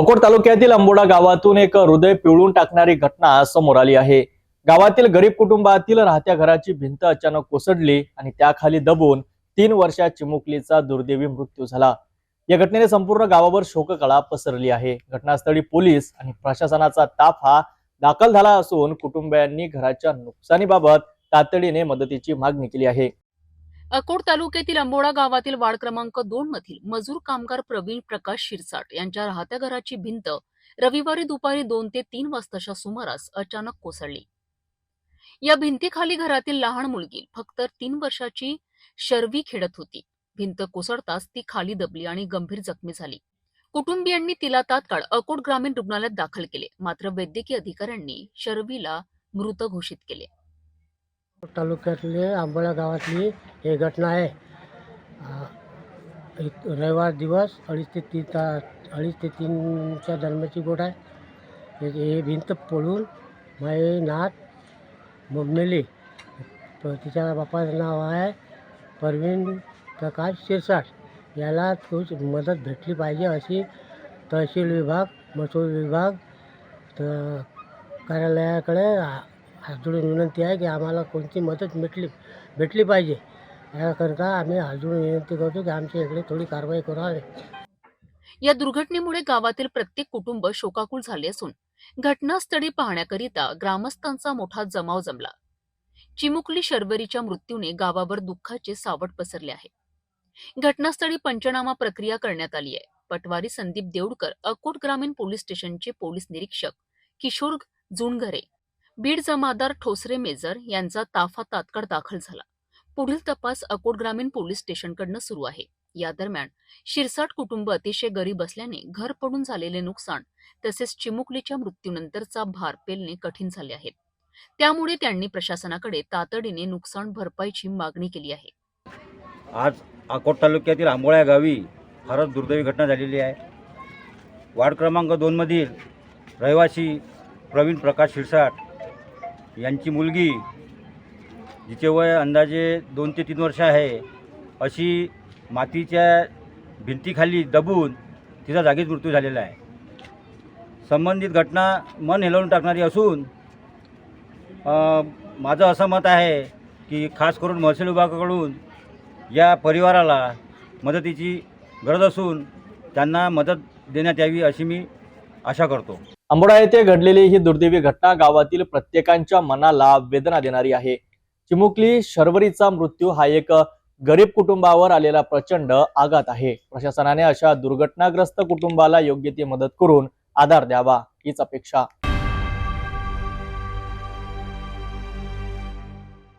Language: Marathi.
अकोट तालुक्यातील अंबोडा गावातून एक हृदय पिळून टाकणारी घटना समोर आली आहे. गावातील गरीब कुटुंबातील राहत्या घराची भिंत अचानक कोसळली आणि त्याखाली दबून तीन वर्षा चिमुकलीचा दुर्दैवी मृत्यू झाला. या घटनेने संपूर्ण गावावर शोककळा पसरली आहे. घटनास्थळी पोलीस आणि प्रशासनाचा ताफ हा दाखल झाला असून कुटुंबियांनी घराच्या नुकसानीबाबत तातडीने मदतीची मागणी केली आहे. अकोट तालुक्यातील अंबोडा गावातील वार्ड क्रमांक दोन मधील मजूर कामगार प्रवीण प्रकाश शिरसाट यांच्या राहत्या घराची भिंत रविवारी दुपारी दोन ते तीन वाजताच्या सुमारास अचानक कोसळली. या भिंतीखाली घरातील लहान मुलगी फक्त तीन वर्षाची शर्वी खेळत होती. भिंत कोसळताच ती खाली दबली आणि गंभीर जखमी झाली. कुटुंबियांनी तिला तात्काळ अकोट ग्रामीण रुग्णालयात दाखल केले. मात्र वैद्यकीय अधिकाऱ्यांनी शर्वीला मृत घोषित केले. तालुक्यातले आंबोळा गावातली हे घटना आहे. एक रविवार दिवस अडीच ते तीन ता अडीच ते तीनच्या दरम्यानची गोट आहे. हे- हे भिंत पडून माझे नात मेली तिच्या बापाचं नाव आहे परवीन प्रकाश शिरसाट. याला तोच मदत भेटली पाहिजे अशी तहसील विभाग महसूल विभाग तर कार्यालयाकडे आ- हात जोडून विनंती आहे की आम्हाला कोणती मदत भेटली भेटली पाहिजे. याकरता आम्ही अजून विनंती करतो की आमच्या इकडे थोडी कारवाई करावी. या दुर्घटनेमुळे गावातील प्रत्येक कुटुंब शोकाकुल झाले असून घटनास्थळी पाहण्याकरिता ग्रामस्थांचा मोठा जमाव जमला. चिमुकली शर्वरीच्या मृत्यूने गावावर दुःखाचे सावट पसरले आहे. घटनास्थळी पंचनामा प्रक्रिया करण्यात आली आहे. पटवारी संदीप देऊडकर अकोट ग्रामीण पोलीस स्टेशनचे पोलीस निरीक्षक किशोर जुणघरे बीड जमादार ठोसरे मेजर यांचा ताफा तात्काळ दाखल झाला. पुढील तपास अकोट ग्रामीण पोलीस स्टेशनकडनं सुरू आहे. या दरम्यान शिरसाट कुटुंब अतिशय गरीब असल्याने घर पडून झालेले नुकसान तसेच चिमुकलीच्या मृत्यूनंतरचा भार पेलणे कठीण झाले आहे. त्यामुळे त्यांनी प्रशासनाकडे तातडीने नुकसान भरपाईची मागणी केली आहे. आज अकोट तालुक्यातील आंबोळ्या गावी फारच दुर्दैवी घटना झालेली आहे. वार्ड क्रमांक दोनमधील रहिवासी प्रवीण प्रकाश शिरसाट यांची मुलगी जिचे वय अंदाजे दोन ते तीन वर्ष आहे अशी मातीच्या भिंतीखाली दबून तिचा जागीच मृत्यू झालेला आहे. संबंधित घटना मन हेलवून टाकणारी असून माझं असं मत आहे की खास करून महसूल विभागाकडून या परिवाराला मदतीची गरज असून त्यांना मदत देण्यात यावी अशी मी आशा करतो. अंबोडा येथे घडलेली ही दुर्दैवी घटना गावातील प्रत्येकांच्या मनाला वेदना देणारी आहे. चिमुकली शर्वरीचा मृत्यू हा एक गरीब कुटुंबावर आलेला प्रचंड आघात आहे. प्रशासनाने अशा दुर्घटनाग्रस्त कुटुंबाला योग्य ती मदत करून आधार द्यावा हीच अपेक्षा.